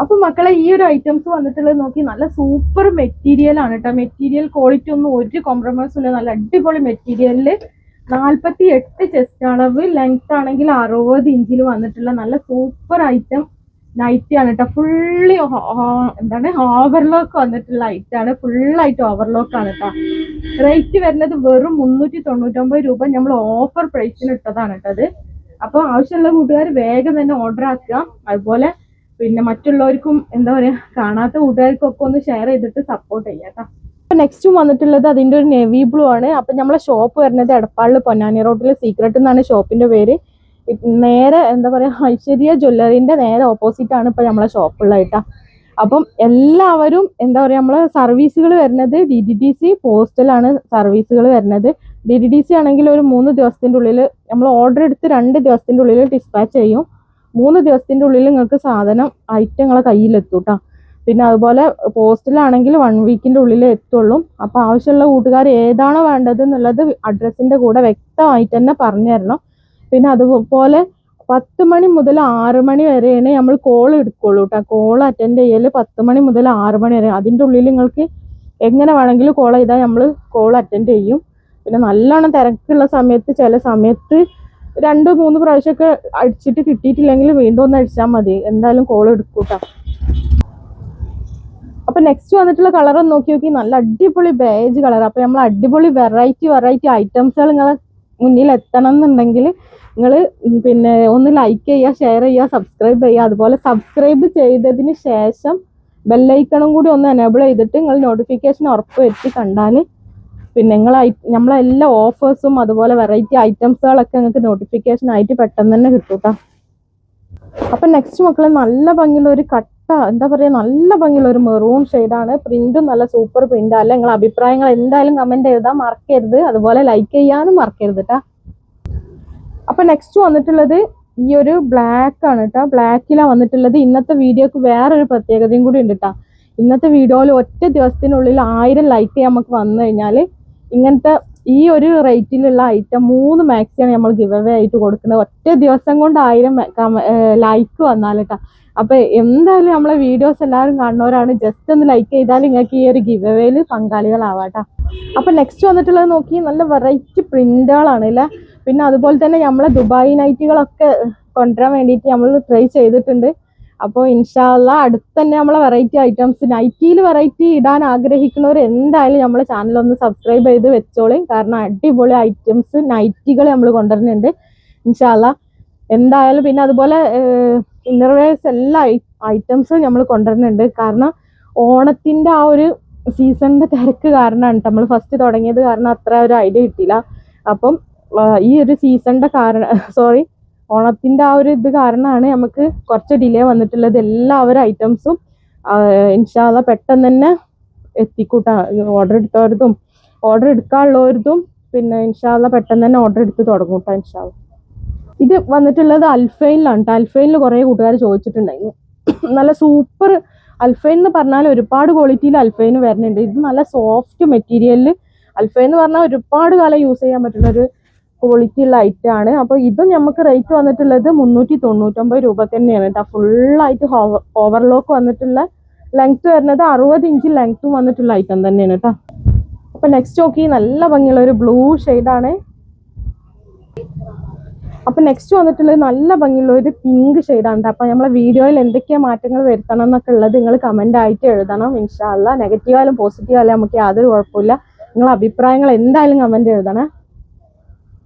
അപ്പൊ മക്കളെ ഈ ഒരു ഐറ്റംസ് വന്നിട്ടുള്ളത് നോക്കി നല്ല സൂപ്പർ മെറ്റീരിയൽ ആണ് കേട്ടോ മെറ്റീരിയൽ ക്വാളിറ്റി ഒന്നും ഒരു കോംപ്രമൈസും ഇല്ല. നല്ല അടിപൊളി മെറ്റീരിയലിൽ നാൽപ്പത്തി എട്ട് ചെസ്റ്റ് അളവ് ലെങ്ത് ആണെങ്കിൽ അറുപത് ഇഞ്ചിൽ വന്നിട്ടുള്ള നല്ല സൂപ്പർ ഐറ്റം നൈറ്റി ആണ് കേട്ടോ ഫുള്ളി എന്താണ്? ഓവർലോക്ക് വന്നിട്ടുള്ള ഐറ്റം ആണ്. ഫുള്ളായിട്ട് ഓവർലോക്ക് ആണ് കേട്ടോ റേറ്റ് വരുന്നത് വെറും മുന്നൂറ്റി തൊണ്ണൂറ്റൊമ്പത് രൂപ നമ്മൾ ഓഫർ പ്രൈസിന് ഇട്ടതാണ് കേട്ടോ അത്. അപ്പോൾ ആവശ്യമുള്ള കൂട്ടുകാർ വേഗം തന്നെ ഓർഡർ ആക്കുക. അതുപോലെ പിന്നെ മറ്റുള്ളവർക്കും എന്താ പറയാ കാണാത്ത കൂട്ടുകാർക്കും ഒക്കെ ഒന്ന് ഷെയർ ചെയ്തിട്ട് സപ്പോർട്ട് ചെയ്യാം അപ്പൊ നെക്സ്റ്റ് വന്നിട്ടുള്ളത് അതിന്റെ ഒരു നെവി ബ്ലൂ ആണ്. അപ്പൊ നമ്മളെ ഷോപ്പ് വരുന്നത് എടപ്പാളിൽ പൊന്നാനി റോഡിൽ സീക്രട്ട് എന്നാണ് ഷോപ്പിന്റെ പേര്. നേരെ എന്താ പറയാ ഐശ്വര്യ ജ്വല്ലറിന്റെ നേരെ ഓപ്പോസിറ്റ് ആണ് ഇപ്പൊ നമ്മളെ ഷോപ്പ് ഉള്ളതായിട്ട അപ്പം എല്ലാവരും എന്താ പറയാ നമ്മളെ സർവീസുകൾ വരുന്നത് ഡി ഡി ഡി സി പോസ്റ്റലാണ് സർവീസുകൾ വരുന്നത്. ഡി ഡി ഡി സി ആണെങ്കിൽ ഒരു മൂന്ന് ദിവസത്തിന്റെ ഉള്ളിൽ നമ്മൾ ഓർഡർ എടുത്ത് രണ്ട് ദിവസത്തിന്റെ ഉള്ളിൽ ഡിസ്പാച്ച് ചെയ്യും. മൂന്ന് ദിവസത്തിന്റെ ഉള്ളിൽ നിങ്ങൾക്ക് സാധനം ഐറ്റം നിങ്ങളെ കയ്യിലെത്തും കേട്ടോ പിന്നെ അതുപോലെ പോസ്റ്റിലാണെങ്കിൽ വൺ വീക്കിന്റെ ഉള്ളിൽ എത്തുള്ളൂ. അപ്പൊ ആവശ്യമുള്ള കൂട്ടുകാർ ഏതാണോ വേണ്ടത് എന്നുള്ളത് അഡ്രസ്സിന്റെ കൂടെ വ്യക്തമായിട്ട് തന്നെ പറഞ്ഞു തരണം. പിന്നെ അതുപോലെ പത്ത് മണി മുതൽ ആറ് മണി വരെയാണ് നമ്മൾ കോൾ എടുക്കുള്ളൂ കേട്ടോ കോൾ അറ്റൻഡ് ചെയ്യൽ പത്ത് മണി മുതൽ ആറ് മണി വരെ. അതിന്റെ ഉള്ളിൽ നിങ്ങൾക്ക് എങ്ങനെ വേണമെങ്കിലും കോൾ ചെയ്താൽ നമ്മൾ കോൾ അറ്റൻഡ് ചെയ്യും. പിന്നെ നല്ലോണം തിരക്കുള്ള സമയത്ത് ചില സമയത്ത് രണ്ട് മൂന്ന് പ്രാവശ്യമൊക്കെ അടിച്ചിട്ട് കിട്ടിയിട്ടില്ലെങ്കിൽ വീണ്ടും ഒന്ന് അടിച്ചാൽ മതി. എന്തായാലും കോൾ എടുക്കൂട്ടാ. അപ്പൊ നെക്സ്റ്റ് വന്നിട്ടുള്ള കളർ ഒന്ന് നോക്കി നോക്കി. നല്ല അടിപൊളി ബേജ് കളർ അപ്പൊ നമ്മൾ അടിപൊളി വെറൈറ്റി വെറൈറ്റി ഐറ്റംസുകൾ നിങ്ങളെ മുന്നിൽ എത്തണം എന്നുണ്ടെങ്കിൽ നിങ്ങൾ പിന്നെ ഒന്ന് ലൈക്ക് ചെയ്യുക ഷെയർ ചെയ്യുക സബ്സ്ക്രൈബ് ചെയ്യുക. അതുപോലെ സബ്സ്ക്രൈബ് ചെയ്തതിന് ശേഷം ബെല്ലൈക്കണും കൂടി ഒന്ന് എനേബിൾ ചെയ്തിട്ട് നിങ്ങൾ നോട്ടിഫിക്കേഷൻ ഉറപ്പ് വരുത്തി കണ്ടാൽ പിന്നെ നിങ്ങൾ നമ്മളെ എല്ലാ ഓഫേഴ്സും അതുപോലെ വെറൈറ്റി ഐറ്റംസുകളൊക്കെ നിങ്ങൾക്ക് നോട്ടിഫിക്കേഷൻ ആയിട്ട് പെട്ടെന്ന് തന്നെ കിട്ടും കേട്ടോ അപ്പം നെക്സ്റ്റ് മക്കളെ നല്ല ഭംഗിയുള്ള ഒരു കട്ട എന്താ പറയുക നല്ല ഭംഗിയുള്ള ഒരു മെറൂൺ ഷെയ്ഡാണ് പ്രിന്റും നല്ല സൂപ്പർ പ്രിന്റ് അല്ല നിങ്ങളെ അഭിപ്രായങ്ങൾ എന്തായാലും കമന്റ് ചെയ്താൽ മറക്കരുത്. അതുപോലെ ലൈക്ക് ചെയ്യാനും മറക്കരുത് കേട്ടോ അപ്പം നെക്സ്റ്റ് വന്നിട്ടുള്ളത് ഈ ഒരു ബ്ലാക്ക് ആണ് കേട്ടോ ബ്ലാക്കിലാണ് വന്നിട്ടുള്ളത്. ഇന്നത്തെ വീഡിയോക്ക് വേറൊരു പ്രത്യേകതയും കൂടി ഉണ്ട് കേട്ടോ ഇന്നത്തെ വീഡിയോയിൽ ഒറ്റ ദിവസത്തിനുള്ളിൽ ആയിരം ലൈക്ക് നമുക്ക് വന്നു കഴിഞ്ഞാൽ ഇങ്ങനത്തെ ഈ ഒരു റേറ്റിലുള്ള ഐറ്റം മൂന്ന് മാക്സിയാണ് നമ്മൾ ഗിവ് അവേ ആയിട്ട് കൊടുക്കുന്നത്. ഒറ്റ ദിവസം കൊണ്ട് ആയിരം ലൈക്ക് വന്നാൽ കേട്ടോ അപ്പൊ എന്തായാലും നമ്മളെ വീഡിയോസ് എല്ലാവരും കാണുന്നവരാണ്. ജസ്റ്റ് ഒന്ന് ലൈക്ക് ചെയ്താൽ നിങ്ങൾക്ക് ഈ ഒരു ഗിവ് അവേയിൽ പങ്കാളികളാവാട്ടാ അപ്പൊ നെക്സ്റ്റ് വന്നിട്ടുള്ളത് നോക്കി നല്ല വെറൈറ്റി പ്രിന്റുകളാണ് അല്ലേ പിന്നെ അതുപോലെ തന്നെ നമ്മളെ ദുബായ് നൈറ്റുകളൊക്കെ കൊണ്ടുവരാൻ വേണ്ടിയിട്ട് നമ്മൾ ട്രൈ ചെയ്തിട്ടുണ്ട്. അപ്പോൾ ഇൻഷാല്ല അടുത്ത് തന്നെ നമ്മളെ വെറൈറ്റി ഐറ്റംസ് നൈറ്റിയിൽ വെറൈറ്റി ഇടാൻ ആഗ്രഹിക്കുന്നവർ എന്തായാലും നമ്മളെ ചാനൽ ഒന്ന് സബ്സ്ക്രൈബ് ചെയ്ത് വെച്ചോളി. കാരണം അടിപൊളി ഐറ്റംസ് നൈറ്റികൾ നമ്മൾ കൊണ്ടുവരുന്നുണ്ട്. ഇൻഷാല്ല എന്തായാലും പിന്നെ അതുപോലെ ഇന്നർവേഴ്സ് എല്ലാ ഐറ്റംസും നമ്മൾ കൊണ്ടുവരുന്നുണ്ട്. കാരണം ഓണത്തിന്റെ ആ ഒരു സീസണിന്റെ തിരക്ക് കാരണമാണ് നമ്മൾ ഫസ്റ്റ് തുടങ്ങിയത്. കാരണം അത്ര ഒരു ഐഡിയ കിട്ടിയില്ല. അപ്പം ഈ ഒരു സീസണിന്റെ കാരണം സോറി ഓണത്തിന്റെ ആ ഒരു ഇത് കാരണമാണ് നമുക്ക് കുറച്ച് ഡിലേ വന്നിട്ടുള്ളത്. എല്ലാവരും ഐറ്റംസും ഇൻഷാല്ല പെട്ടെന്ന് തന്നെ എത്തിക്കൂട്ടാ. ഓർഡർ എടുത്തവരതും ഓർഡർ എടുക്കാനുള്ളവരതും പിന്നെ ഇൻഷാല്ല പെട്ടെന്ന് തന്നെ ഓർഡർ എടുത്ത് തുടങ്ങും കേട്ടോ ഇൻഷാല്ല ഇത് വന്നിട്ടുള്ളത് അൽഫൈനിലാണ് കേട്ടോ അൽഫൈനിൽ കുറേ കൂട്ടുകാർ ചോദിച്ചിട്ടുണ്ടായിരുന്നു. നല്ല സൂപ്പർ അൽഫൈൻ എന്ന് പറഞ്ഞാൽ ഒരുപാട് ക്വാളിറ്റിയിൽ അൽഫൈൻ വരുന്നുണ്ട്. ഇത് നല്ല സോഫ്റ്റ് മെറ്റീരിയലിൽ അൽഫൈൻ എന്ന് പറഞ്ഞാൽ ഒരുപാട് കാലം യൂസ് ചെയ്യാൻ പറ്റുന്ന ഒരു ക്വാളിറ്റി ആണ്. അപ്പോൾ ഇത് നമുക്ക് റേറ്റ് വന്നിട്ടുള്ളത് മുന്നൂറ്റി തൊണ്ണൂറ്റൊമ്പത് രൂപ തന്നെയാണ് കേട്ടോ ഫുള്ളായിട്ട് ഓവർലോക്ക് വന്നിട്ടുള്ള ലെങ്ത് വരുന്നത് അറുപത് ഇഞ്ച് ലെങ്ത്തും വന്നിട്ടുള്ള ഐറ്റം തന്നെയാണ് കേട്ടോ അപ്പൊ നെക്സ്റ്റ് നോക്കി നല്ല ഭംഗിയുള്ള ഒരു ബ്ലൂ ആണ്. അപ്പൊ നെക്സ്റ്റ് വന്നിട്ടുള്ളത് നല്ല ഭംഗിയുള്ള ഒരു പിങ്ക് ആണ് അപ്പൊ നമ്മളെ വീഡിയോയിൽ എന്തൊക്കെ മാറ്റങ്ങൾ വരുത്തണം എന്നൊക്കെ ഉള്ളത് നിങ്ങൾ കമന്റ് ആയിട്ട് എഴുതണം. ഇൻഷാല്ല നെഗറ്റീവ് ആയാലും പോസിറ്റീവ് ആയാലും നമുക്ക് യാതൊരു കുഴപ്പമില്ല. നിങ്ങളെ അഭിപ്രായങ്ങൾ എന്തായാലും കമന്റ് എഴുതണേ.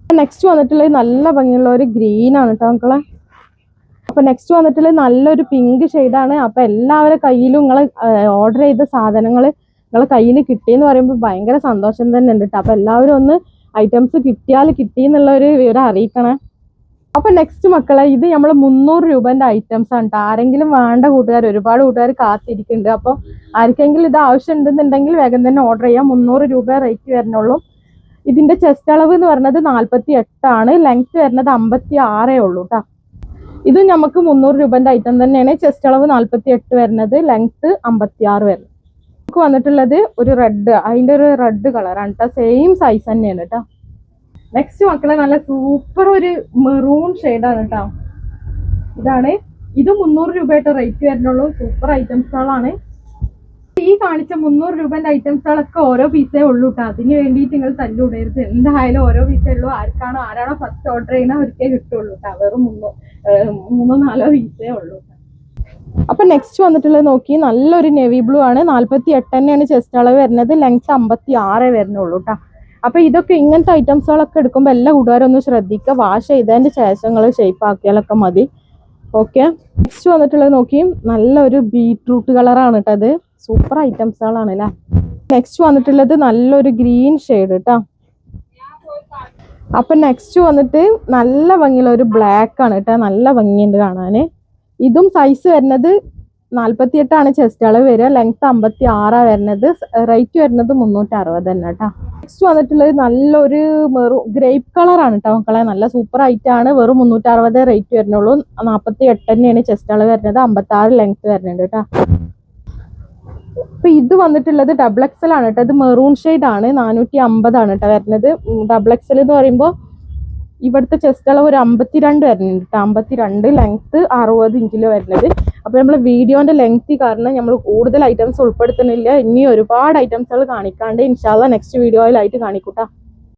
നെക്സ്റ്റ് വന്നിട്ടുള്ളത് നല്ല ഭംഗിയുള്ള ഒരു ഗ്രീൻ ആണ് കേട്ടോ മക്കളെ അപ്പൊ നെക്സ്റ്റ് വന്നിട്ടുള്ളത് നല്ലൊരു പിങ്ക് ഷെയ്ഡാണ് അപ്പൊ എല്ലാവരുടെ കയ്യിലും നിങ്ങൾ ഓർഡർ ചെയ്ത സാധനങ്ങൾ നിങ്ങളെ കയ്യിൽ കിട്ടിയെന്ന് പറയുമ്പോൾ ഭയങ്കര സന്തോഷം തന്നെ ഉണ്ട് കേട്ടോ അപ്പൊ എല്ലാവരും ഒന്ന് ഐറ്റംസ് കിട്ടിയാൽ കിട്ടി എന്നുള്ള ഒരു വിവരം അറിയിക്കണേ. അപ്പൊ നെക്സ്റ്റ് മക്കളെ ഇത് നമ്മൾ മുന്നൂറ് രൂപന്റെ ഐറ്റംസ് ആണ് കേട്ടോ ആരെങ്കിലും വേണ്ട കൂട്ടുകാർ ഒരുപാട് കൂട്ടുകാർ കാത്തിരിക്കുന്നുണ്ട് അപ്പോൾ ആർക്കെങ്കിലും ഇത് ആവശ്യം ഉണ്ടെന്നുണ്ടെങ്കിൽ വേഗം തന്നെ ഓർഡർ ചെയ്യാം. മുന്നൂറ് രൂപ റേറ്റ് വരുന്നുള്ളൂ ഇതിന്റെ ചെസ്റ്റ് അളവ് എന്ന് പറഞ്ഞത് നാൽപ്പത്തി എട്ടാണ് ലെങ്ത് വരുന്നത് അമ്പത്തി ആറേ ഉള്ളൂ കേട്ടോ ഇത് നമുക്ക് മുന്നൂറ് രൂപന്റെ ഐറ്റം തന്നെയാണ്. ചെസ്റ്റ് അളവ് നാൽപ്പത്തി എട്ട് വരുന്നത് ലെങ്ത് അമ്പത്തി ആറ് വരുന്നത്. നമുക്ക് വന്നിട്ടുള്ളത് ഒരു റെഡ് അതിന്റെ ഒരു റെഡ് കളറാണ് കേട്ടോ സെയിം സൈസ് തന്നെയാണ് കേട്ടോ നെക്സ്റ്റ് മക്കളെ നല്ല സൂപ്പർ ഒരു മെറൂൺ ആണ് കേട്ടോ ഇതാണ്. ഇത് മുന്നൂറ് രൂപയായിട്ട് റേറ്റ് വരുന്നുള്ളൂ. സൂപ്പർ ഐറ്റംസുകളാണ് ഈ കാണിച്ച മുന്നൂറ് രൂപന്റെ ഐറ്റംസുകളൊക്കെ ഓരോ പീസേ ഉള്ളൂ കേട്ടോ അതിന് വേണ്ടിയിട്ട് നിങ്ങൾ തല്ലുടരുത്. എന്തായാലും ഓരോ പീസേ ഉള്ളൂ. ആർക്കാണോ ആരാണോ ഫസ്റ്റ് ഓർഡർ ചെയ്യുന്ന അവർക്കേ കിട്ടുള്ളൂ കേട്ടോ വെറും മുന്നോ മൂന്നോ നാലോ പീസേ ഉള്ളൂ അപ്പൊ നെക്സ്റ്റ് വന്നിട്ടുള്ളത് നോക്കി. നല്ലൊരു നെവി ബ്ലൂ ആണ്. നാല്പത്തി എട്ട് തന്നെയാണ് ചെസ്റ്റ് അളവ് വരുന്നത്. ലെങ്ത് അമ്പത്തി ആറേ വരുന്നുള്ളൂ കേട്ടോ അപ്പൊ ഇതൊക്കെ ഇങ്ങനത്തെ ഐറ്റംസുകളൊക്കെ എടുക്കുമ്പോൾ എല്ലാ കൂട്ടുകാരും ഒന്ന് ശ്രദ്ധിക്കുക. വാഷ് ചെയ്തതിന്റെ ശേഷം നിങ്ങൾ ഷേപ്പ് ആക്കിയാലൊക്കെ മതി. ഓക്കെ നെക്സ്റ്റ് വന്നിട്ടുള്ളത് നോക്കി. നല്ലൊരു ബീട്രൂട്ട് കളറാണ് കേട്ടോ അത് സൂപ്പർ ഐറ്റംസുകളാണ് അല്ലേ നെക്സ്റ്റ് വന്നിട്ടുള്ളത് നല്ലൊരു ഗ്രീൻ ഷെയ്ഡ് കേട്ടോ അപ്പൊ നെക്സ്റ്റ് വന്നിട്ട് നല്ല ഭംഗിയുള്ള ഒരു ബ്ലാക്ക് ആണ് കേട്ടോ നല്ല ഭംഗിയുണ്ട് കാണാന്. ഇതും സൈസ് വരുന്നത് നാല്പത്തി എട്ടാണ് ചെസ്റ്റ് അളവ് വരിക. ലെങ്ത് അമ്പത്തി ആറാ വരുന്നത്. റേറ്റ് വരുന്നത് മുന്നൂറ്റി അറുപത് തന്നെ കേട്ടോ നെക്സ്റ്റ് വന്നിട്ടുള്ളത് നല്ലൊരു മെറു ഗ്രേപ്പ് കളറാണ് കേട്ടോ മക്കളെ. നല്ല സൂപ്പർ ആണ്. വെറും മുന്നൂറ്റി അറുപത് റേറ്റ് വരുന്നുള്ളൂ. നാൽപ്പത്തി എട്ട് തന്നെയാണ് ചെസ്റ്റ് അളവ് വരുന്നത്. അമ്പത്തി ആറ് ലെങ്ത് വരുന്നുണ്ട് കേട്ടോ അപ്പൊ ഇത് വന്നിട്ടുള്ളത് ഡബിൾ എക്സൽ ആണ് കേട്ടോ ഇത് മെറൂൺ ഷെയ്ഡ് ആണ്. നാനൂറ്റി അമ്പതാണ് കേട്ടോ വരുന്നത്. ഡബിൾ എക്സൽ എന്ന് പറയുമ്പോൾ ഇവിടുത്തെ ചെസ്റ്റ് അളവ് ഒരു അമ്പത്തിരണ്ട് വരുന്നുണ്ട് കേട്ടോ അമ്പത്തിരണ്ട് ലെങ്ത് അറുപത് ഇഞ്ചിൽ വരുന്നത്. അപ്പൊ നമ്മൾ വീഡിയോന്റെ ലെങ്ത് കാരണം നമ്മൾ കൂടുതൽ ഐറ്റംസ് ഉൾപ്പെടുത്തുന്നില്ല. ഇനി ഒരുപാട് ഐറ്റംസുകൾ കാണിക്കാണ്ട് ഇൻഷാല്ല നെക്സ്റ്റ് വീഡിയോയിലായിട്ട് കാണിക്കൂട്ടാ.